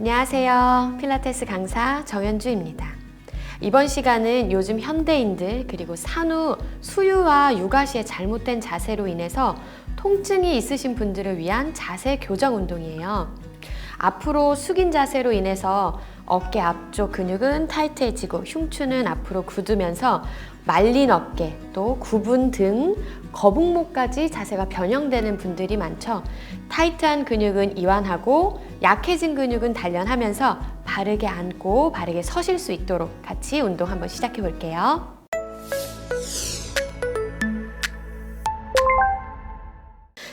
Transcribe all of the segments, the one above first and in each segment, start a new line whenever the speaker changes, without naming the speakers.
안녕하세요. 필라테스 강사 정현주입니다. 이번 시간은 요즘 현대인들 그리고 산후 수유와 육아 시에 잘못된 자세로 인해서 통증이 있으신 분들을 위한 자세 교정 운동이에요. 앞으로 숙인 자세로 인해서 어깨 앞쪽 근육은 타이트해지고 흉추는 앞으로 굳으면서 말린 어깨, 또 굽은 등, 거북목까지 자세가 변형되는 분들이 많죠. 타이트한 근육은 이완하고 약해진 근육은 단련하면서 바르게 앉고 바르게 서실 수 있도록 같이 운동 한번 시작해 볼게요.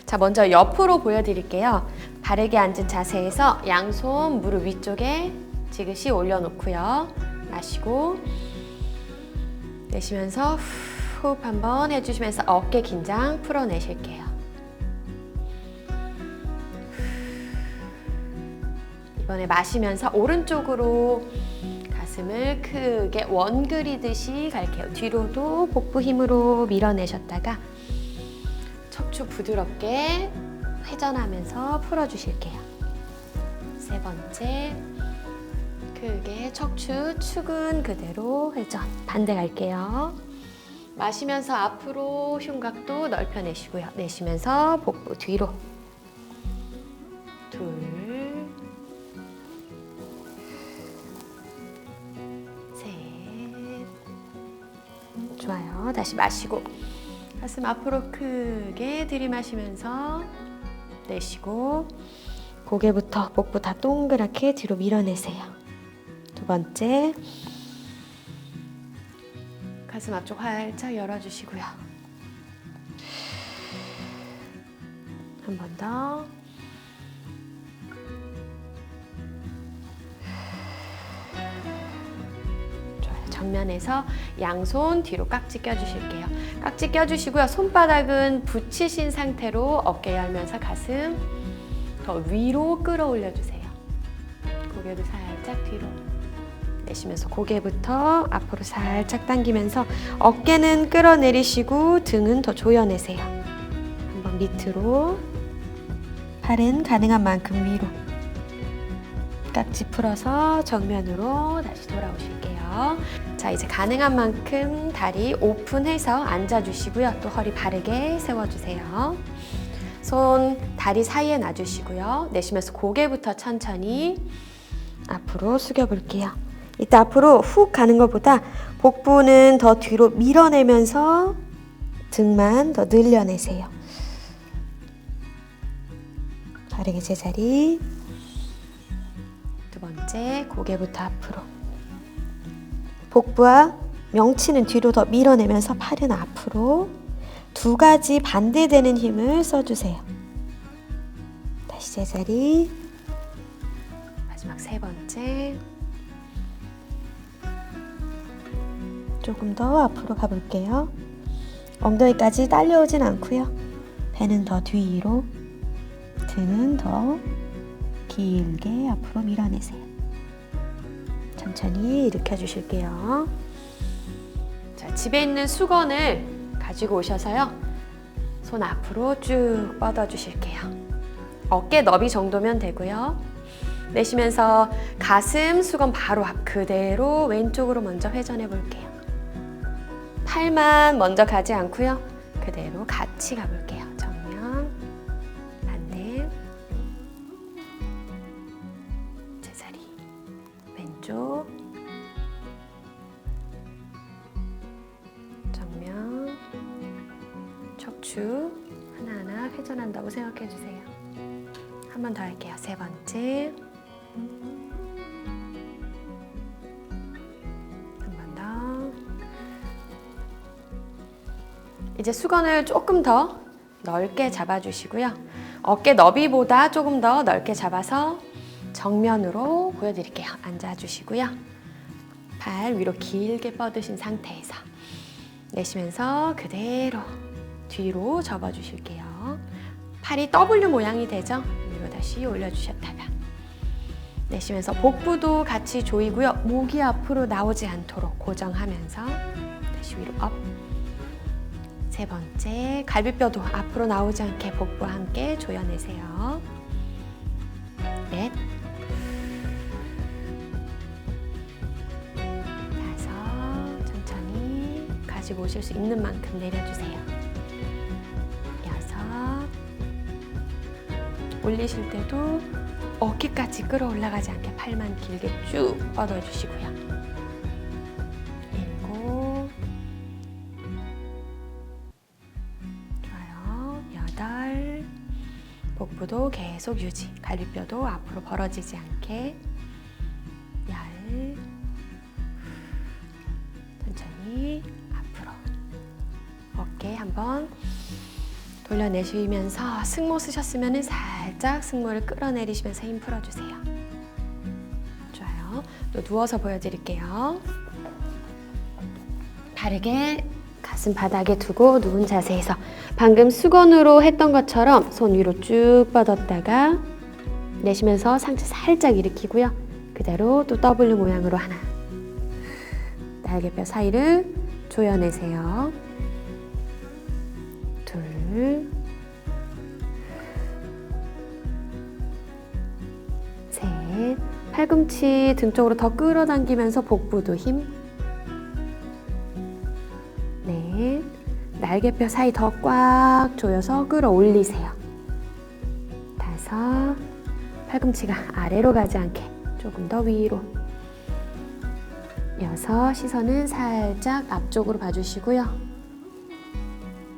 자, 먼저 옆으로 보여드릴게요. 바르게 앉은 자세에서 양손 무릎 위쪽에 지그시 올려놓고요. 마시고 내쉬면서 호흡 한번 해주시면서 어깨 긴장 풀어내실게요. 이번에 마시면서 오른쪽으로 가슴을 크게 원 그리듯이 갈게요. 뒤로도 복부 힘으로 밀어내셨다가 척추 부드럽게 회전하면서 풀어주실게요. 세 번째, 크게 척추 축은 그대로 회전. 반대 갈게요. 마시면서 앞으로 흉곽도 넓혀내시고요. 내쉬면서 복부 뒤로. 둘. 셋. 좋아요. 다시 마시고. 가슴 앞으로 크게 들이마시면서 내쉬고 고개부터 목부 다 동그랗게 뒤로 밀어내세요. 두 번째 가슴 앞쪽 활짝 열어주시고요. 한 번 더. 정면에서 양손 뒤로 깍지 껴주실게요. 깍지 껴주시고요. 손바닥은 붙이신 상태로 어깨 열면서 가슴 더 위로 끌어올려 주세요. 고개도 살짝 뒤로. 내쉬면서 고개부터 앞으로 살짝 당기면서 어깨는 끌어내리시고 등은 더 조여내세요. 한번 밑으로 팔은 가능한 만큼 위로 깍지 풀어서 정면으로 다시 돌아오실게요. 자, 이제 가능한 만큼 다리 오픈해서 앉아주시고요. 또 허리 바르게 세워주세요. 손 다리 사이에 놔주시고요. 내쉬면서 고개부터 천천히 앞으로 숙여볼게요. 이때 앞으로 훅 가는 것보다 복부는 더 뒤로 밀어내면서 등만 더 늘려내세요. 바르게 제자리. 두 번째, 고개부터 앞으로. 복부와 명치는 뒤로 더 밀어내면서 팔은 앞으로. 두 가지 반대되는 힘을 써주세요. 다시 제자리. 마지막 세 번째. 조금 더 앞으로 가볼게요. 엉덩이까지 딸려오진 않고요. 배는 더 뒤로, 등은 더 길게 앞으로 밀어내세요. 천천히 일으켜 주실게요. 자, 집에 있는 수건을 가지고 오셔서요. 손 앞으로 쭉 뻗어 주실게요. 어깨 너비 정도면 되고요. 내쉬면서 가슴 수건 바로 앞 그대로 왼쪽으로 먼저 회전해 볼게요. 팔만 먼저 가지 않고요. 그대로 같이 가볼게요. 정면, 반대, 제자리, 왼쪽, 정면, 척추 하나하나 회전한다고 생각해 주세요. 한 번 더 할게요. 세 번째. 이제 수건을 조금 더 넓게 잡아주시고요. 어깨 너비보다 조금 더 넓게 잡아서 정면으로 보여드릴게요. 앉아주시고요. 팔 위로 길게 뻗으신 상태에서 내쉬면서 그대로 뒤로 접어주실게요. 팔이 W 모양이 되죠? 위로 다시 올려주셨다가 내쉬면서 복부도 같이 조이고요. 목이 앞으로 나오지 않도록 고정하면서 다시 위로 업. 세 번째, 갈비뼈도 앞으로 나오지 않게 복부와 함께 조여내세요. 넷. 다섯. 천천히 가지고 오실 수 있는 만큼 내려주세요. 여섯. 올리실 때도 어깨까지 끌어올라가지 않게 팔만 길게 쭉 뻗어주시고요. 복부도 계속 유지. 갈비뼈도 앞으로 벌어지지 않게. 열. 천천히 앞으로. 어깨 한번 돌려내쉬면서 승모 쓰셨으면 살짝 승모를 끌어내리시면서 힘 풀어주세요. 좋아요. 또 누워서 보여드릴게요. 바르게 가슴 바닥에 두고 누운 자세에서 방금 수건으로 했던 것처럼 손 위로 쭉 뻗었다가 내쉬면서 상체 살짝 일으키고요. 그대로 또 W 모양으로 하나. 날개뼈 사이를 조여내세요. 둘, 셋. 팔꿈치 등 쪽으로 더 끌어당기면서 복부도 힘. 넷. 날개뼈 사이 더 꽉 조여서 끌어올리세요. 다섯. 팔꿈치가 아래로 가지 않게 조금 더 위로. 여섯. 시선은 살짝 앞쪽으로 봐주시고요.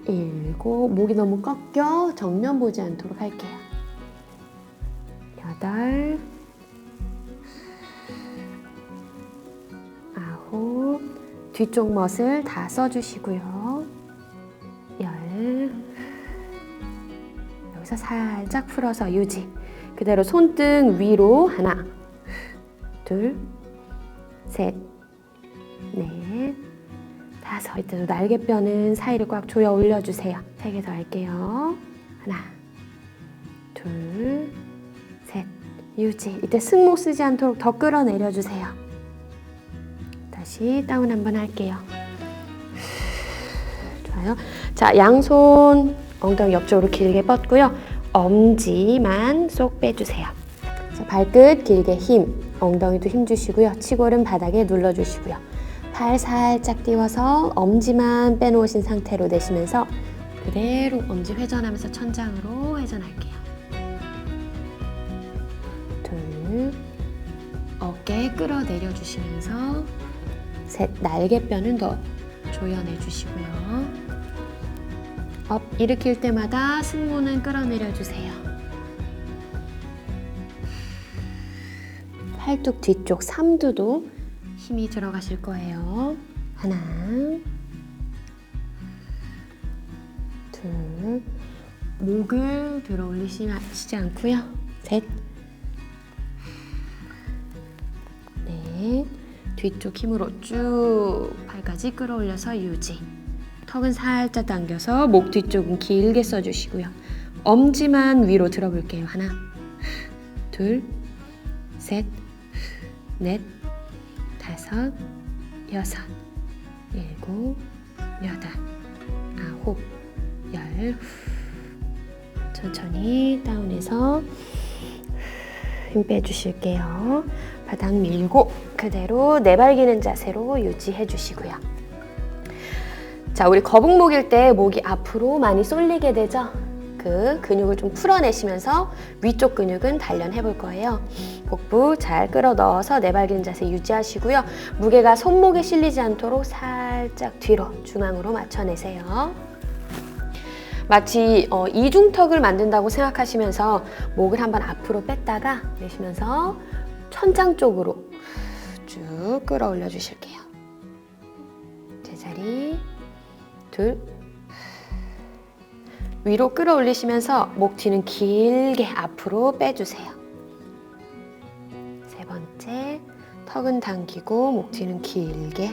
일곱. 목이 너무 꺾여 정면 보지 않도록 할게요. 여덟. 뒤쪽 멋을 다 써주시고요. 열. 여기서 살짝 풀어서 유지. 그대로 손등 위로 하나, 둘, 셋, 넷, 다섯. 이때도 날개뼈는 사이를 꽉 조여 올려주세요. 세 개 더 할게요. 하나, 둘, 셋. 유지. 이때 승모 쓰지 않도록 더 끌어내려 주세요. 다시 다운 한번 할게요. 좋아요. 자, 양손 엉덩이 옆쪽으로 길게 뻗고요. 엄지만 쏙 빼주세요. 자, 발끝 길게 힘, 엉덩이도 힘 주시고요. 치골은 바닥에 눌러 주시고요. 팔 살짝 띄워서 엄지만 빼놓으신 상태로 내쉬면서 그대로 엄지 회전하면서 천장으로 회전할게요. 둘, 어깨 끌어내려 주시면서 셋, 날개뼈는 더 조여내 주시고요. 업 일으킬 때마다 승모는 끌어내려 주세요. 팔뚝 뒤쪽 삼두도 힘이 들어가실 거예요. 하나, 둘, 목을 들어 올리시지 않고요. 셋, 뒤쪽 힘으로 쭉 팔까지 끌어올려서 유지. 턱은 살짝 당겨서 목 뒤쪽은 길게 써주시고요. 엄지만 위로 들어볼게요. 하나, 둘, 셋, 넷, 다섯, 여섯, 일곱, 여덟, 아홉, 열. 천천히 다운해서 힘 빼주실게요. 바닥 밀고 그대로 내발기는 자세로 유지해 주시고요. 자, 우리 거북목일 때 목이 앞으로 많이 쏠리게 되죠? 그 근육을 좀 풀어내시면서 위쪽 근육은 단련해 볼 거예요. 복부 잘 끌어 넣어서 내발기는 자세 유지하시고요. 무게가 손목에 실리지 않도록 살짝 뒤로 중앙으로 맞춰내세요. 마치 어, 이중턱을 만든다고 생각하시면서 목을 한번 앞으로 뺐다가 내쉬면서 천장 쪽으로 쭉 끌어올려 주실게요. 제자리 둘 위로 끌어올리시면서 목 뒤는 길게 앞으로 빼주세요. 세 번째 턱은 당기고 목 뒤는 길게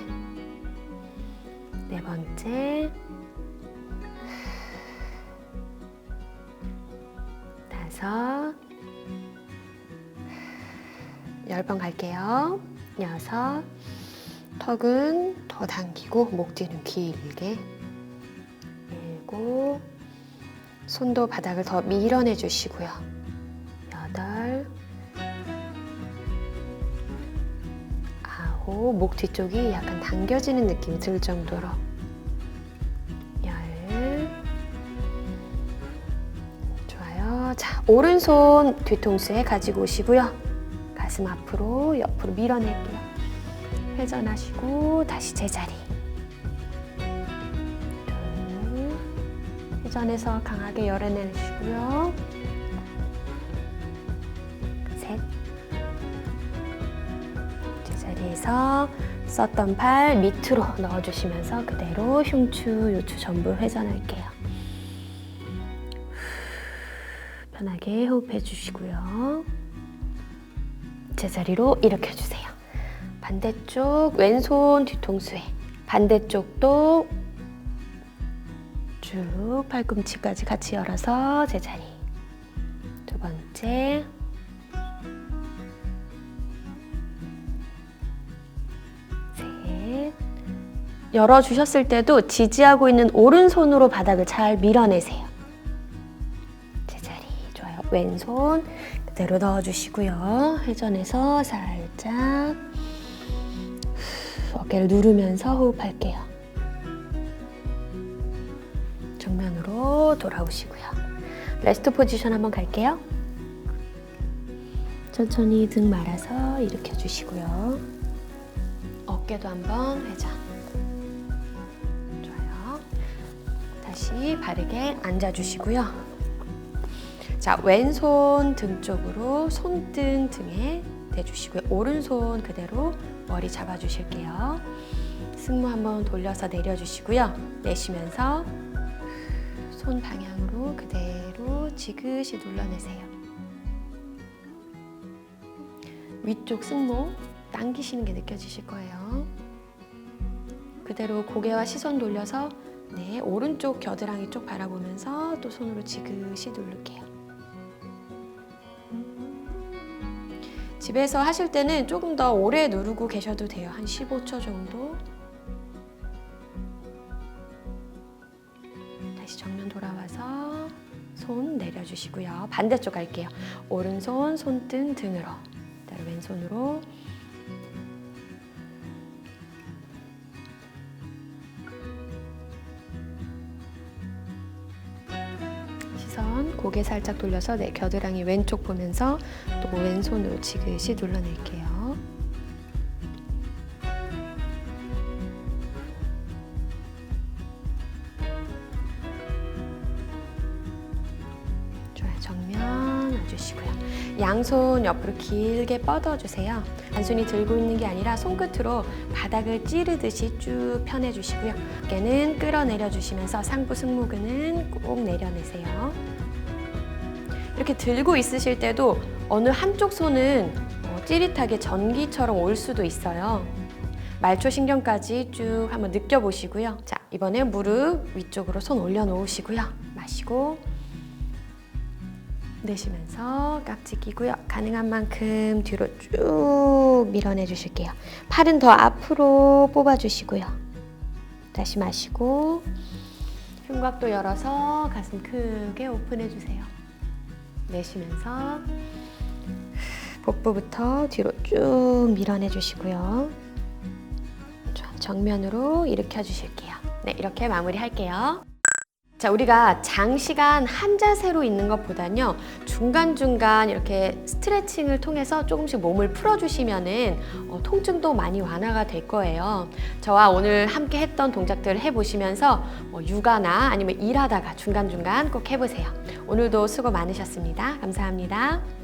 네 번째 다섯 열번 갈게요. 여섯. 턱은 더 당기고 목 뒤는 길게. 일곱. 손도 바닥을 더 밀어내 주시고요. 여덟. 목 뒤쪽이 약간 당겨지는 느낌이 들 정도로. 열 좋아요 자 오른손 뒤통수에 가지고 오시고요. 가슴 앞으로 옆으로 밀어낼게요. 회전하시고 다시 제자리. 둘. 회전해서 강하게 열어내시고요. 셋. 제자리에서 썼던 팔 밑으로 넣어주시면서 그대로 흉추, 요추 전부 회전할게요. 편하게 호흡해 주시고요. 제자리로 일으켜 주세요. 반대쪽 왼손 뒤통수에 반대쪽도 쭉 팔꿈치까지 같이 열어서 제자리. 두 번째. 셋. 열어 주셨을 때도 지지하고 있는 오른손으로 바닥을 잘 밀어내세요. 제자리 좋아요. 왼손 그대로 넣어주시고요. 회전해서 살짝 후, 어깨를 누르면서 호흡할게요. 정면으로 돌아오시고요. 레스트 포지션 한번 갈게요. 천천히 등 말아서 일으켜 주시고요. 어깨도 한번 회전. 좋아요. 다시 바르게 앉아 주시고요. 자, 왼손 등 쪽으로 손등 등에 대주시고요. 오른손 그대로 머리 잡아 주실게요. 승모 한번 돌려서 내려 주시고요. 내쉬면서 손 방향으로 그대로 지그시 눌러내세요. 위쪽 승모 당기시는 게 느껴지실 거예요. 그대로 고개와 시선 돌려서 네, 오른쪽 겨드랑이 쪽 바라보면서 또 손으로 지그시 누를게요. 집에서 하실 때는 조금 더 오래 누르고 계셔도 돼요. 한 15초 정도. 다시 정면 돌아와서 손 내려주시고요. 반대쪽 갈게요. 오른손 손등 등으로. 그다음에 왼손으로 시선 고개 살짝 돌려서 내 겨드랑이 왼쪽 보면서 또 왼손으로 지그시 눌러낼게요. 양손 옆으로 길게 뻗어주세요. 한 손이 들고 있는 게 아니라 손끝으로 바닥을 찌르듯이 쭉 펴내주시고요. 어깨는 끌어내려 주시면서 상부 승모근은 꼭 내려내세요. 이렇게 들고 있으실 때도 어느 한쪽 손은 어, 찌릿하게 전기처럼 올 수도 있어요. 말초 신경까지 쭉 한번 느껴보시고요. 자, 이번에 무릎 위쪽으로 손 올려놓으시고요. 마시고 내쉬면서 깍지 끼고요. 가능한 만큼 뒤로 쭉 밀어내 주실게요. 팔은 더 앞으로 뽑아 주시고요. 다시 마시고 흉곽도 열어서 가슴 크게 오픈해 주세요. 내쉬면서 복부부터 뒤로 쭉 밀어내 주시고요. 정면으로 일으켜 주실게요. 네, 이렇게 마무리할게요. 자, 우리가 장시간 한 자세로 있는 것보다는요, 중간중간 이렇게 스트레칭을 통해서 조금씩 몸을 풀어주시면은 어, 통증도 많이 완화가 될 거예요. 저와 오늘 함께 했던 동작들을 해보시면서 뭐 육아나 아니면 일하다가 중간중간 꼭 해보세요. 오늘도 수고 많으셨습니다. 감사합니다.